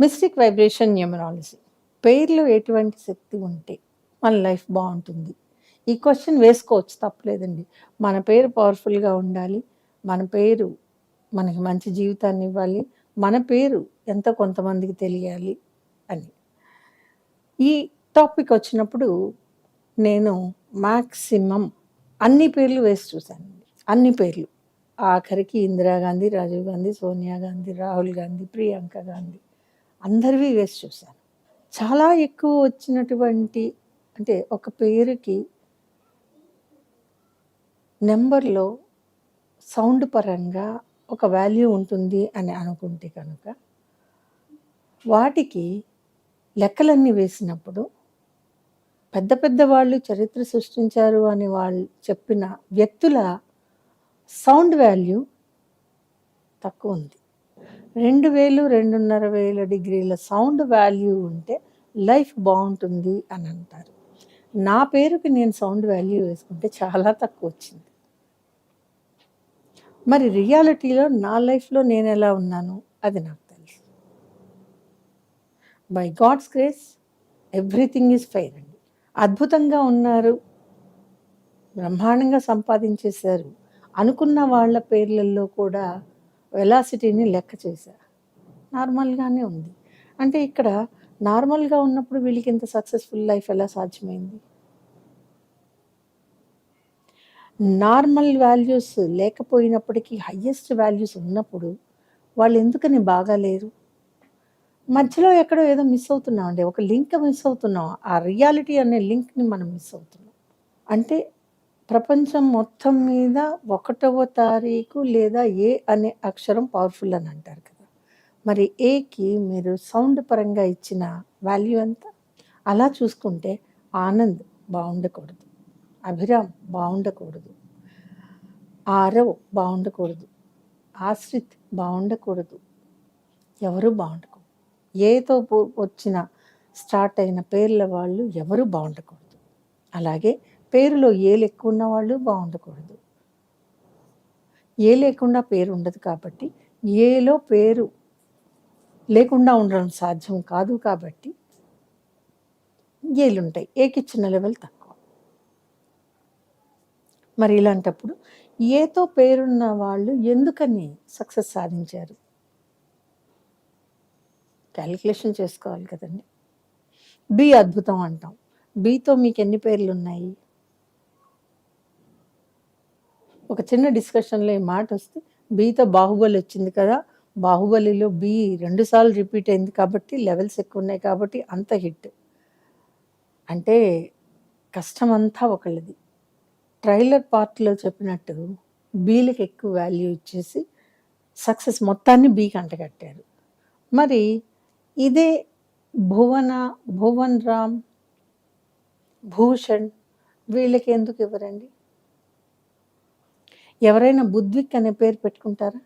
Mystic vibration numerology పేర్లు ఎటువంటి శక్తి ఉంటే మన లైఫ్ బాగుంటుంది. ఈ క్వశ్చన్ వేసుకోవచ్చు తప్పలేదండి. మన పేరు పవర్ఫుల్గా ఉండాలి. మన పేరు మనకి మంచి జీవితాన్ని ఇవ్వాలి. మన పేరు ఎంత కొంతమందికి తెలియాలి అని. ఈ టాపిక్ వచ్చినప్పుడు నేను మ్యాక్సిమం అన్ని పేర్లు వేసి చూశాను అన్ని పేర్లు. ఆఖరికి ఇందిరాగాంధీ రాజీవ్ గాంధీ సోనియా గాంధీ రాహుల్ గాంధీ ప్రియాంక గాంధీ. అందరివి వేసి చూశాను. చాలా ఎక్కువ వచ్చినటువంటి అంటే ఒక పేరుకి నెంబర్లో సౌండ్ పరంగా ఒక వాల్యూ ఉంటుంది అని అనుకుంటే కనుక వాటికి లెక్కలన్నీ వేసినప్పుడు పెద్ద పెద్ద వాళ్ళు చరిత్ర సృష్టించారు అని వాళ్ళు చెప్పిన వ్యక్తుల సౌండ్ వాల్యూ తక్కువ ఉంది. రెండు వేలు రెండున్నర వేల డిగ్రీల సౌండ్ వాల్యూ ఉంటే లైఫ్ బాగుంటుంది అని అంటారు. నా పేరుకి నేను సౌండ్ వాల్యూ వేసుకుంటే చాలా తక్కువ వచ్చింది. మరి రియాలిటీలో నా లైఫ్లో నేను ఎలా ఉన్నాను? అది నాకు తెలుసు. By God's grace everything is fire అండి. అద్భుతంగా ఉన్నారు. బ్రహ్మాండంగా సంపాదించేశారు. అనుకున్న వాళ్ళ పేర్లలో కూడా వెలాసిటీని లెక్క చేశా. నార్మల్గానే ఉంది. అంటే ఇక్కడ నార్మల్గా ఉన్నప్పుడు వీళ్ళకి ఇంత సక్సెస్ఫుల్ లైఫ్ ఎలా సాధ్యమైంది? నార్మల్ వాల్యూస్ లేకపోయినప్పటికీ హయ్యెస్ట్ వాల్యూస్ ఉన్నప్పుడు వాళ్ళు ఎందుకని బాగాలేరు? మధ్యలో ఎక్కడో ఏదో మిస్ అవుతున్నాం అండి ఒక లింక్ మిస్ అవుతున్నాం. ఆ రియాలిటీ అనే లింక్ని మనం మిస్ అవుతున్నాం. అంటే ప్రపంచం మొత్తం మీద ఒకటవ తారీఖు లేదా ఏ అనే అక్షరం పవర్ఫుల్ అని అంటారు కదా. మరి ఏకి మీరు సౌండ్ పరంగా ఇచ్చిన వాల్యూ ఎంత? అలా చూసుకుంటే ఆనంద్ బాగుండకూడదు అభిరామ్ బాగుండకూడదు ఆరవ్ బాగుండకూడదు ఆశ్రిత్ బాగుండకూడదు ఎవరు బాగుండకూడదు. ఏతో వచ్చిన స్టార్ట్ అయిన పేర్ల వాళ్ళు ఎవరు బాగుండకూడదు. అలాగే పేరులో ఏ ఎక్కువ ఉన్న వాళ్ళు బాగుండకూడదు. ఏ లేకుండా పేరు ఉండదు కాబట్టి ఏలో పేరు లేకుండా ఉండడం సాధ్యం కాదు కాబట్టి ఏలుంటాయి. ఏకిచ్చిన లెవెల్ తక్కువ. మరి ఇలాంటప్పుడు ఏతో పేరున్న వాళ్ళు ఎందుకని సక్సెస్ సాధించారు? క్యాలిక్యులేషన్ చేసుకోవాలి కదండి. బి అద్భుతం అంటాం. బితో మీకు ఎన్ని పేర్లు ఉన్నాయి ఒక చిన్న డిస్కషన్లో ఈ మాట వస్తే బీతో బాహుబలి వచ్చింది కదా బాహుబలిలో బీ రెండుసార్లు రిపీట్ అయింది కాబట్టి లెవెల్స్ ఎక్కువ ఉన్నాయి కాబట్టి అంత హిట్. అంటే కష్టం అంతా ఒకళ్ళది. ట్రైలర్ పార్ట్లో చెప్పినట్టు బీలకు ఎక్కువ వాల్యూ ఇచ్చేసి సక్సెస్ మొత్తాన్ని బీకి అంటగట్టారు. మరి ఇదే భువన భువన్ రామ్ భూషణ్ వీళ్ళకి ఎందుకు ఇవ్వరండి? ఎవరైనా బుద్విక్ అనే పేరు పెట్టుకుంటారా?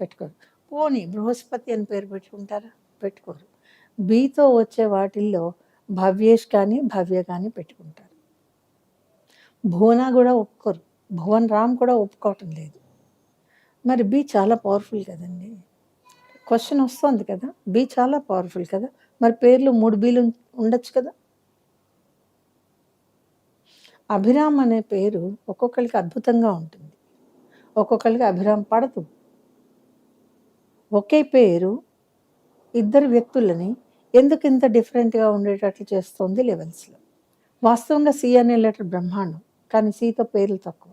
పెట్టుకోరు. పోనీ బృహస్పతి అని పేరు పెట్టుకుంటారా? పెట్టుకోరు. బీతో వచ్చే వాటిల్లో భవ్యేష్ కానీ భవ్య కానీ పెట్టుకుంటారు. భువన కూడా ఒప్పుకోరు. భువన్ రామ్ కూడా ఒప్పుకోవటం లేదు. మరి బి చాలా పవర్ఫుల్ కదండి. క్వశ్చన్ వస్తుంది కదా. బి చాలా పవర్ఫుల్ కదా. మరి పేర్లు మూడు బీలు ఉండొచ్చు కదా. అభిరామ్ అనే పేరు ఒక్కొక్కరికి అద్భుతంగా ఉంటుంది. ఒక్కొక్కరికి అభిరామ్ పడదు. ఒకే పేరు ఇద్దరు వ్యక్తులని ఎందుకు ఇంత డిఫరెంట్గా ఉండేటట్లు చేస్తుంది లెవెల్స్లో. వాస్తవంగా సి అనే లెటర్ బ్రహ్మాండం కానీ సితో పేర్లు తక్కువ.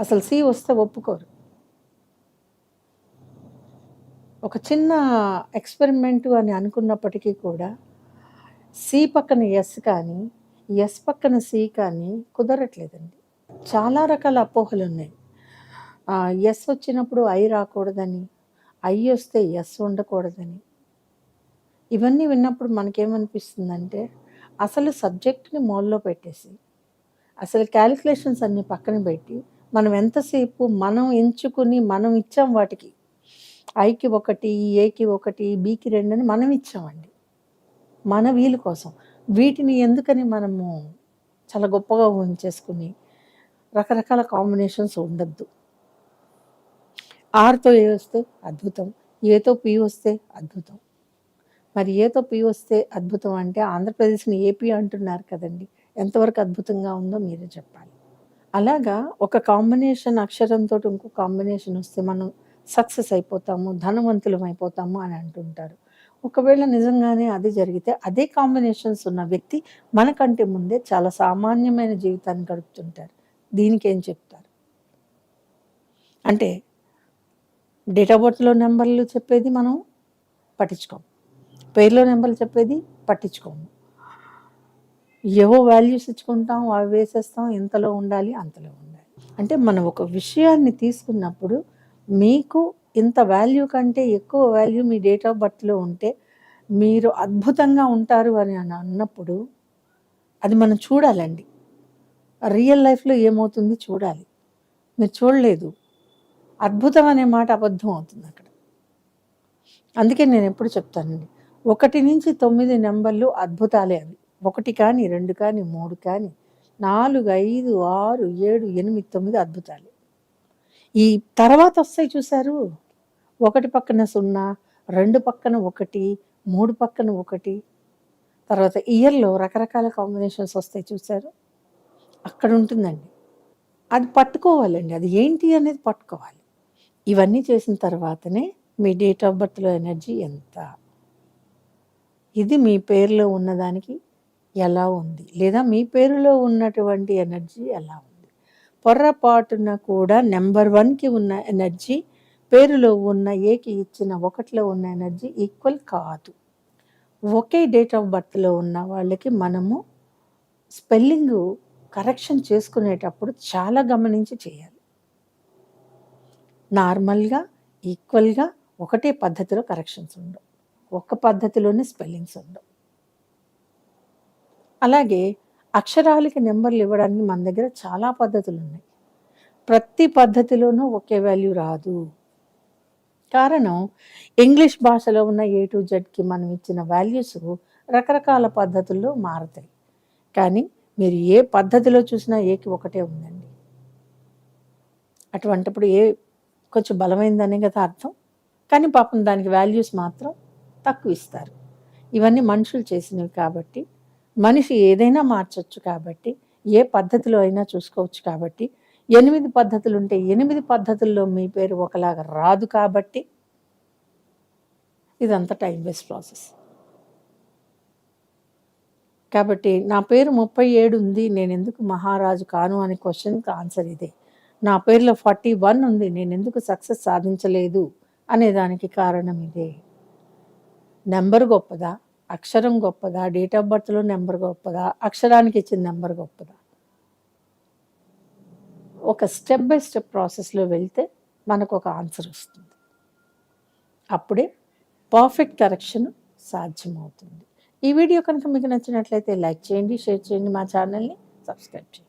అసలు సి వస్తే ఒప్పుకోరు. ఒక చిన్న ఎక్స్పెరిమెంటు అని అనుకున్నప్పటికీ కూడా సి పక్కన ఎస్ కానీ ఎస్ పక్కన సి కానీ కుదరట్లేదండి. చాలా రకాల అపోహలు ఉన్నాయి. ఎస్ వచ్చినప్పుడు ఐ రాకూడదని ఐ వస్తే ఎస్ ఉండకూడదని. ఇవన్నీ విన్నప్పుడు మనకేమనిపిస్తుందంటే అసలు సబ్జెక్ట్ని మోల్లో పెట్టేసి అసలు క్యాలిక్యులేషన్స్ అన్ని పక్కన పెట్టి మనం ఎంతసేపు మనం ఎంచుకుని మనం ఇచ్చాం వాటికి. ఐకి ఒకటి ఏకి ఒకటి బీకి రెండు అని మనం ఇచ్చామండి. మన వీలు కోసం. వీటిని ఎందుకని మనము చాలా గొప్పగా ఊహించేసుకుని రకరకాల కాంబినేషన్స్ ఉండద్దు. ఆర్తో ఏ వస్తే అద్భుతం ఏతో పి వస్తే అద్భుతం. మరి ఏతో పి వస్తే అద్భుతం అంటే ఆంధ్రప్రదేశ్ని ఏపీ అంటున్నారు కదండి. ఎంతవరకు అద్భుతంగా ఉందో మీరే చెప్పాలి. అలాగా ఒక కాంబినేషన్ అక్షరంతో ఇంకో కాంబినేషన్ వస్తే మనం సక్సెస్ అయిపోతాము ధనవంతులం అయిపోతాము అని అంటుంటారు. ఒకవేళ నిజంగానే అది జరిగితే అదే కాంబినేషన్స్ ఉన్న వ్యక్తి మనకంటే ముందే చాలా సామాన్యమైన జీవితాన్ని గడుపుతుంటారు. దీనికి ఏం చెప్తారు? అంటే డేట్ ఆఫ్ బర్త్లో నెంబర్లు చెప్పేది మనం పట్టించుకోము. పేర్లో నెంబర్లు చెప్పేది పట్టించుకోము. ఏవో వాల్యూస్ ఇచ్చుకుంటాం అవి వేసేస్తాం ఇంతలో ఉండాలి అంతలో ఉండాలి. అంటే మనం ఒక విషయాన్ని తీసుకున్నప్పుడు మీకు ఇంత వాల్యూ కంటే ఎక్కువ వాల్యూ మీ డేట్ ఆఫ్ బర్త్లో ఉంటే మీరు అద్భుతంగా ఉంటారు అని అని అన్నప్పుడు అది మనం చూడాలండి. రియల్ లైఫ్లో ఏమవుతుంది చూడాలి. మీరు చూడలేదు. అద్భుతం అనే మాట అబద్ధం అవుతుంది అక్కడ. అందుకే నేను ఎప్పుడు చెప్తానండి. ఒకటి నుంచి తొమ్మిది నెంబర్లు అద్భుతాలే అవి. ఒకటి కానీ రెండు కానీ మూడు కానీ నాలుగు ఐదు ఆరు ఏడు ఎనిమిది తొమ్మిది అద్భుతాలు. ఈ తర్వాత వస్తాయి చూసారు ఒకటి పక్కన సున్నా రెండు పక్కన ఒకటి మూడు పక్కన ఒకటి. తర్వాత ఇయర్లో రకరకాల కాంబినేషన్స్ వస్తాయి చూసారు అక్కడ ఉంటుందండి. అది పట్టుకోవాలండి. అది ఏంటి అనేది పట్టుకోవాలి. ఇవన్నీ చేసిన తర్వాతనే మీ డేట్ ఆఫ్ బర్త్లో ఎనర్జీ ఎంత? ఇది మీ పేరులో ఉన్నదానికి ఎలా ఉంది? లేదా మీ పేరులో ఉన్నటువంటి ఎనర్జీ ఎలా ఉంది? పొర్రపాటున కూడా నెంబర్ వన్కి ఉన్న ఎనర్జీ పేరులో ఉన్న ఏకి ఇచ్చిన ఒకటిలో ఉన్న ఎనర్జీ ఈక్వల్ కాదు. ఒకే డేట్ ఆఫ్ బర్త్లో ఉన్న వాళ్ళకి మనము స్పెల్లింగ్ కరెక్షన్ చేసుకునేటప్పుడు చాలా గమనించి చేయాలి. నార్మల్గా ఈక్వల్గా ఒకటే పద్ధతిలో కరెక్షన్స్ ఉండవు. ఒక పద్ధతిలోనే స్పెల్లింగ్స్ ఉండవు. అలాగే అక్షరాలకి నెంబర్లు ఇవ్వడానికి మన దగ్గర చాలా పద్ధతులు ఉన్నాయి ప్రతి పద్ధతిలోనూ ఒకే వాల్యూ రాదు. కారణం ఇంగ్లీష్ భాషలో ఉన్న ఏ టు జెడ్కి మనం ఇచ్చిన వాల్యూస్ రకరకాల పద్ధతుల్లో మారుతాయి. కానీ మీరు ఏ పద్ధతిలో చూసినా ఏకి ఒకటే ఉందండి. అటువంటిప్పుడు ఏ కొంచెం బలమైందనే కదా అర్థం. కానీ పాపం దానికి వాల్యూస్ మాత్రం తక్కువ ఇస్తారు. ఇవన్నీ మనుషులు చేసినవి కాబట్టి మనిషి ఏదైనా మార్చవచ్చు కాబట్టి ఏ పద్ధతిలో అయినా చూసుకోవచ్చు కాబట్టి ఎనిమిది పద్ధతులు ఉంటే ఎనిమిది పద్ధతుల్లో మీ పేరు ఒకలాగా రాదు కాబట్టి ఇదంతా టైం వేస్ట్ ప్రాసెస్ కాబట్టి నా పేరు ముప్పై ఏడు ఉంది నేను ఎందుకు మహారాజు కాను అనే క్వశ్చన్కి ఆన్సర్ ఇదే. నా పేరులో ఫార్టీ వన్ ఉంది నేను ఎందుకు సక్సెస్ సాధించలేదు అనే దానికి కారణం ఇదే. నెంబర్ గొప్పదా? అక్షరం గొప్పదా? డేట్ ఆఫ్ బర్త్లో నెంబర్ గొప్పదా? అక్షరానికి ఇచ్చిన నెంబర్ గొప్పదా? ఒక స్టెప్ బై స్టెప్ ప్రాసెస్లో వెళ్తే మనకు ఒక ఆన్సర్ వస్తుంది. అప్పుడే పర్ఫెక్ట్ కరెక్షన్ సాధ్యమవుతుంది. ఈ వీడియో కనుక మీకు నచ్చినట్లయితే లైక్ చేయండి షేర్ చేయండి మా ఛానల్ని సబ్స్క్రైబ్ చేయండి.